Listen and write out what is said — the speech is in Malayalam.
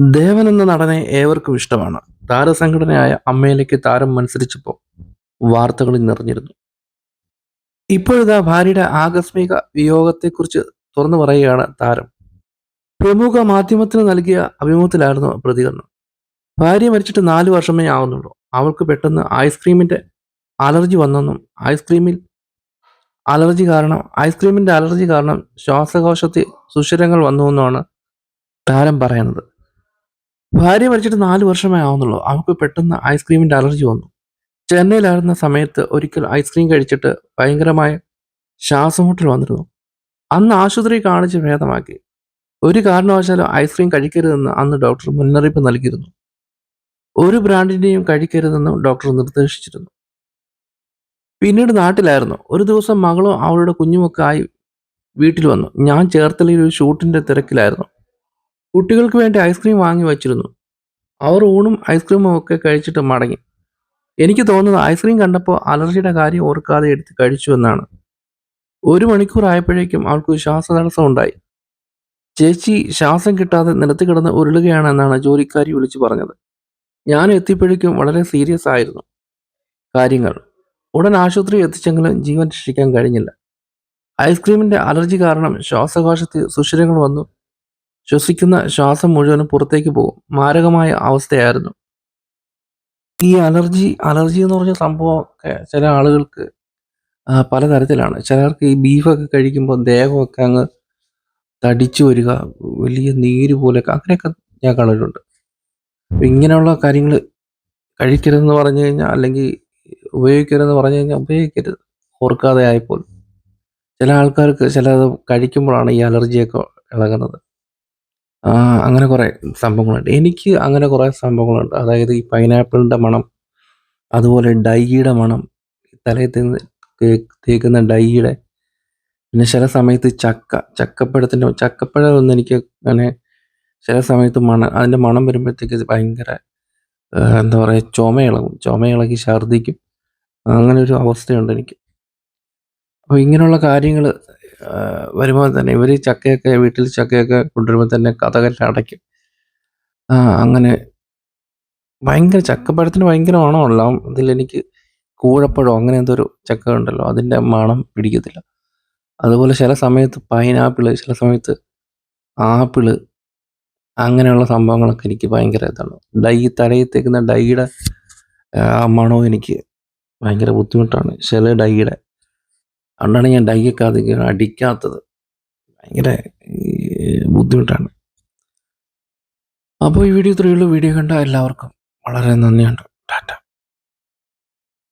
ദേവൻ എന്ന നടനെ ഏവർക്കും ഇഷ്ടമാണ്. താരസംഘടനയായ അമ്മയിലേക്ക് താരം മത്സരിച്ചപ്പോൾ വാർത്തകളിൽ നിറഞ്ഞിരുന്നു. ഇപ്പോഴിതാ ഭാര്യയുടെ ആകസ്മിക വിയോഗത്തെക്കുറിച്ച് തുറന്നു പറയുകയാണ് താരം. പ്രമുഖ മാധ്യമത്തിന് നൽകിയ അഭിമുഖത്തിലായിരുന്നു പ്രതികരണം. ഭാര്യ മരിച്ചിട്ട് നാല് വർഷമേ ആവുന്നുള്ളൂ. അവൾക്ക് പെട്ടെന്ന് ഐസ്ക്രീമിന്റെ അലർജി വന്നെന്നും ഐസ്ക്രീമിൽ അലർജി കാരണം ഐസ്ക്രീമിന്റെ അലർജി കാരണം ശ്വാസകോശത്തിൽ സുഷിരങ്ങൾ വന്നുവെന്നുമാണ് താരം പറയുന്നത്. ഭാര്യ മരിച്ചിട്ട് നാല് വർഷമേ ആവുന്നുള്ളൂ. അവൾക്ക് പെട്ടെന്ന് ഐസ്ക്രീമിന്റെ അലർജി വന്നു. ചെന്നൈയിലായിരുന്ന സമയത്ത് ഒരിക്കൽ ഐസ്ക്രീം കഴിച്ചിട്ട് ഭയങ്കരമായ ശ്വാസമുട്ടൽ വന്നിരുന്നു. അന്ന് ആശുപത്രി കാണിച്ച് ഭേദമാക്കി. ഒരു കാരണവശാലും ഐസ്ക്രീം കഴിക്കരുതെന്ന് അന്ന് ഡോക്ടർ മുന്നറിയിപ്പ് നൽകിയിരുന്നു. ഒരു ബ്രാൻഡിന്റെയും കഴിക്കരുതെന്നും ഡോക്ടർ നിർദ്ദേശിച്ചിരുന്നു. പിന്നീട് നാട്ടിലായിരുന്നു. ഒരു ദിവസം മകളും അവളുടെ കുഞ്ഞുമൊക്കെ ആയി വീട്ടിൽ വന്നു. ഞാൻ ചേർത്തലയിൽ ഒരു ഷൂട്ടിന്റെ തിരക്കിലായിരുന്നു. കുട്ടികൾക്ക് വേണ്ടി ഐസ്ക്രീം വാങ്ങി വച്ചിരുന്നു. അവർ ഊണും ഐസ്ക്രീമും ഒക്കെ കഴിച്ചിട്ട് മടങ്ങി. എനിക്ക് തോന്നുന്നത് ഐസ്ക്രീം കണ്ടപ്പോൾ അലർജിയുടെ കാര്യം ഓർക്കാതെ എടുത്ത് കഴിച്ചു എന്നാണ്. ഒരു മണിക്കൂർ ആയപ്പോഴേക്കും അവൾക്ക് ശ്വാസതടസ്സം ഉണ്ടായി. ചേച്ചി ശ്വാസം കിട്ടാതെ നിലത്ത് കിടന്ന് ഉരുളുകയാണെന്നാണ് ജോലിക്കാരി വിളിച്ചു പറഞ്ഞത്. ഞാൻ എത്തിയപ്പോഴേക്കും വളരെ സീരിയസ് ആയിരുന്നു. കാര്യങ്ങൾ. ഉടൻ ആശുപത്രി എത്തിച്ചെങ്കിലും ജീവൻ രക്ഷിക്കാൻ കഴിഞ്ഞില്ല. ഐസ്ക്രീമിന്റെ അലർജി കാരണം ശ്വാസകോശത്തിൽ സുഷിരങ്ങൾ വന്നു. ശ്വസിക്കുന്ന ശ്വാസം മുഴുവനും പുറത്തേക്ക് പോകും. മാരകമായ അവസ്ഥയായിരുന്നു. ഈ അലർജി അലർജി എന്ന് പറഞ്ഞ സംഭവമൊക്കെ ചില ആളുകൾക്ക് പലതരത്തിലാണ്. ചിലർക്ക് ഈ ബീഫൊക്കെ കഴിക്കുമ്പോൾ ദേഹമൊക്കെ അങ്ങ് തടിച്ചു വരിക വലിയ നീര് പോലെയൊക്കെ അങ്ങനെയൊക്കെ ഞാൻ കണ്ടിട്ടുണ്ട്. ഇങ്ങനെയുള്ള കാര്യങ്ങൾ കഴിക്കരുതെന്ന് പറഞ്ഞു കഴിഞ്ഞാൽ അല്ലെങ്കിൽ ഉപയോഗിക്കരുതെന്ന് പറഞ്ഞു കഴിഞ്ഞാൽ ഉപയോഗിക്കരുത്. ഓർക്കാതെ ആയപ്പോൾ ചില ആൾക്കാർക്ക് ചിലത് കഴിക്കുമ്പോഴാണ് ഈ അലർജിയൊക്കെ ഇളകുന്നത്. അങ്ങനെ കുറേ സംഭവങ്ങളുണ്ട്. എനിക്ക് അങ്ങനെ കുറേ സംഭവങ്ങളുണ്ട്. അതായത് ഈ പൈനാപ്പിളിന്റെ മണം അതുപോലെ ഡൈയുടെ മണം തലയിൽ തേക്കുന്ന ഡൈയുടെ പിന്നെ ചില സമയത്ത് ചക്ക ചക്കപ്പഴത്തിന്റെ ചക്കപ്പഴം ഒന്നും എനിക്ക് അങ്ങനെ ചില സമയത്ത് മണം അതിന്റെ മണം വരുമ്പോഴത്തേക്ക് ഭയങ്കര എന്താ പറയുക ചുമയിളകും. ചുമയിളകി ഛർദ്ദിക്കും. അങ്ങനെ ഒരു അവസ്ഥയുണ്ട് എനിക്ക്. അപ്പോൾ ഇങ്ങനെയുള്ള കാര്യങ്ങൾ വരുമ്പോൾ തന്നെ ഇവർ ചക്കയൊക്കെ വീട്ടിൽ ചക്കയൊക്കെ കൊണ്ടുവരുമ്പോൾ തന്നെ കഥകൾ അടയ്ക്കും. അങ്ങനെ ഭയങ്കര ചക്കപ്പഴത്തിന് ഭയങ്കര മണമുള്ള അതിലെനിക്ക് കൂഴപ്പഴം അങ്ങനെ എന്തോ ഒരു ചക്ക ഉണ്ടല്ലോ അതിന്റെ മണം പിടിക്കത്തില്ല. അതുപോലെ ചില സമയത്ത് പൈനാപ്പിൾ ചില സമയത്ത് ആപ്പിൾ അങ്ങനെയുള്ള സംഭവങ്ങളൊക്കെ എനിക്ക് ഭയങ്കര ഇതാണ്. ഡൈ തലയിൽ തേക്കുന്ന ഡൈയുടെ ആ മണവും എനിക്ക് ഭയങ്കര ബുദ്ധിമുട്ടാണ്. ചില ഡൈയുടെ അതുകൊണ്ടാണ് ഞാൻ അധികം അടിക്കാത്തത്. ഭയങ്കര ബുദ്ധിമുട്ടാണ്. അപ്പോൾ ഈ വീഡിയോ ഇത്രയുള്ള വീഡിയോ കണ്ട എല്ലാവർക്കും വളരെ നന്ദിയുണ്ട്.